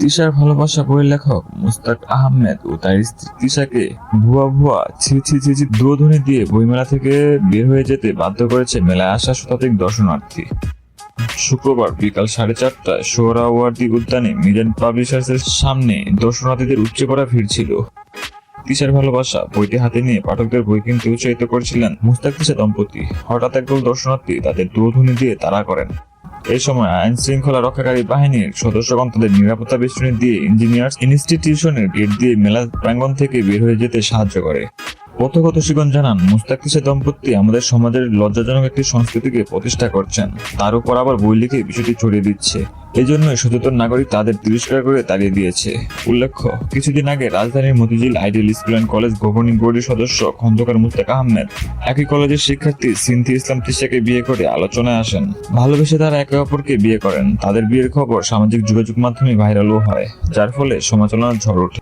তিশার ভালোবাসা বইয়ের লেখক মুস্তাক আহমেদ ও তার স্ত্রী তিশাকে ভুয়া ভুয়া ছি ছি দুধ্বনি দিয়ে বইমেলা থেকে বের হয়ে যেতে বাধ্য করেছে মেলায় আসা শতাধিক দর্শনার্থী। শুক্রবার বিকাল সাড়ে চারটায় সোহরাওয়ার্দী উদ্যানে মিজান পাবলিশার্সের সামনে দর্শনার্থীদের উপচে করা ভিড় ছিল। তিশার ভালোবাসা বইটি হাতে নিয়ে পাঠকদের বই কিনতে উৎসাহিত করেছিলেন মুস্তাক তিশা দম্পতি। হঠাৎ একদল দর্শনার্থী তাদের দুধ্বনি দিয়ে তাড়া করেন। এই সময় আইন শৃঙ্খলা রক্ষাকারী বাহিনীর সদস্যগণ তাদের নিরাপত্তা বেষ্টনী দিয়ে ইঞ্জিনিয়ার্স ইনস্টিটিউশনের গেট দিয়ে মেলা প্রাঙ্গণ থেকে বের হয়ে যেতে সাহায্য করে। প্রত্যক্ষদর্শীগণ জানান, মুস্তাক তিশা দম্পতি আমাদের সমাজের লজ্জাজনক একটি সংস্কৃতিকে প্রতিষ্ঠা করছেন। তার উপর আবার বই লিখে বিষয়টি ছড়িয়ে দিচ্ছে। এই জন্যই সচেতন নাগরিক তাদের তিরস্কার করে তাড়িয়ে দিয়েছে। উল্লেখ্য, কিছুদিন আগে রাজধানীর Motijheel ideal school and college governing বোর্ডের সদস্য খন্দকার মুস্তাক আহমেদ একই কলেজের শিক্ষার্থী সিন্থি ইসলাম তিশাকে বিয়ে করে আলোচনায় আসেন। ভালোবেসে তারা একে অপরকে বিয়ে করেন। তাদের বিয়ের খবর সামাজিক যোগাযোগ মাধ্যমে ভাইরালও হয়, যার ফলে সমালোচনার ঝড় ওঠে।